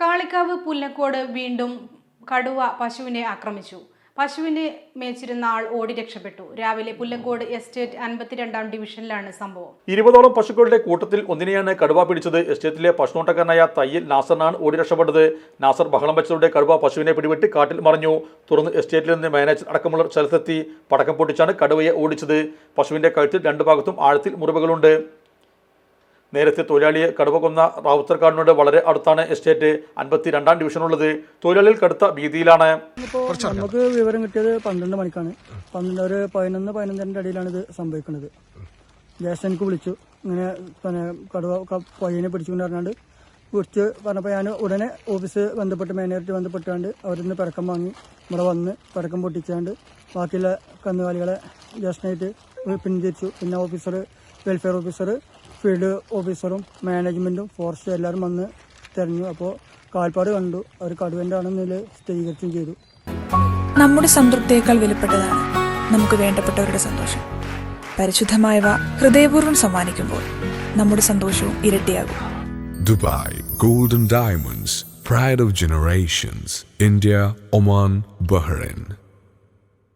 കാളിക്കാവ് പുല്ലക്കോട് വീണ്ടും കടുവ പശുവിനെ ആക്രമിച്ചു. പശുവിനെ മേച്ചിരുന്ന ആൾ ഓടി രക്ഷപ്പെട്ടു. രാവിലെ പുല്ലക്കോട് എസ്റ്റേറ്റ് അൻപത്തിരണ്ടാം ഡിവിഷനിലാണ് സംഭവം. ഇരുപതോളം പശുക്കളുടെ കൂട്ടത്തിൽ ഒന്നിനെയാണ് കടുവ പിടിച്ചത്. എസ്റ്റേറ്റിലെ പശുനോട്ടക്കാരനായ തയ്യൽ നാസറിനാണ് ഓടി രക്ഷപ്പെട്ടത്. നാസർ ബഹളം വെച്ചതോടെ കടുവ പശുവിനെ പിടിവിട്ട് കാട്ടിൽ മറിഞ്ഞു. തുടർന്ന് എസ്റ്റേറ്റിൽ നിന്ന് മാനേജർ അടക്കമുള്ള സ്ഥലത്തെത്തി. പടക്കം പൊട്ടിച്ചാണ് കടുവയെ ഓടിച്ചത്. പശുവിന്റെ കഴുത്തിൽ രണ്ടു ഭാഗത്തും ആഴത്തിൽ മുറിവുകളുണ്ട്. നേരത്തെ തൊഴിലാളിയെ കടുവ കൊന്ന റാവുത്തർക്കാടിനോട് വളരെ അടുത്താണ് എസ്റ്റേറ്റ് അൻപത്തി രണ്ടാം ഡിവിഷനുള്ളത് തൊഴിലാളികൾ കടുത്ത ഭീതിയിലാണ്. നമുക്ക് വിവരം കിട്ടിയത് പന്ത്രണ്ട് മണിക്കാണ്. പന്ത്രണ്ട് ഒരു പതിനൊന്ന് പതിനൊന്നരന്റെ അടിയിലാണ് ഇത് സംഭവിക്കുന്നത്. ജ്യേഷ്ഠനക്ക് വിളിച്ചു. ഇങ്ങനെ പിന്നെ കടുവ പയ്യനെ പിടിച്ചുകൊണ്ട് പറഞ്ഞാണ്ട് കുറിച്ച് പറഞ്ഞപ്പോൾ ഞാൻ ഉടനെ ഓഫീസ് ബന്ധപ്പെട്ട് മാനേജർ ബന്ധപ്പെട്ടാണ്ട് അവരിൽ നിന്ന് പിറക്കം വാങ്ങി ഇവിടെ വന്ന് പിറക്കം പൊട്ടിച്ചാണ്ട് ബാക്കിയുള്ള കന്നുകാലികളെ ജ്യേഷ്ഠനായിട്ട് പിന്തിരിച്ചു പിന്നെ ഓഫീസർ വെൽഫെയർ ഓഫീസർ ഫീൽഡ് ഓഫീസറും മാനേജ്മെന്റും ഫോറസ്റ്റ് എല്ലാവരും വന്ന് തിരഞ്ഞു. അപ്പോൾ കാൽപ്പാട് കണ്ടു. അവർ കടുവന്റെ ആണെന്നതിൽ സ്ഥിരീകരിച്ചും ചെയ്തു. നമ്മുടെ സംതൃപ്തിയേക്കാൾ വിലപ്പെട്ടതാണ് നമുക്ക് വേണ്ടപ്പെട്ടവരുടെ സന്തോഷം. പരിശുദ്ധമായവ ഹൃദയപൂർവം സമ്മാനിക്കുമ്പോൾ നമ്മുടെ സന്തോഷവും ഇരട്ടിയാകും. Dubai golden diamonds pride of generations India Oman Bahrain.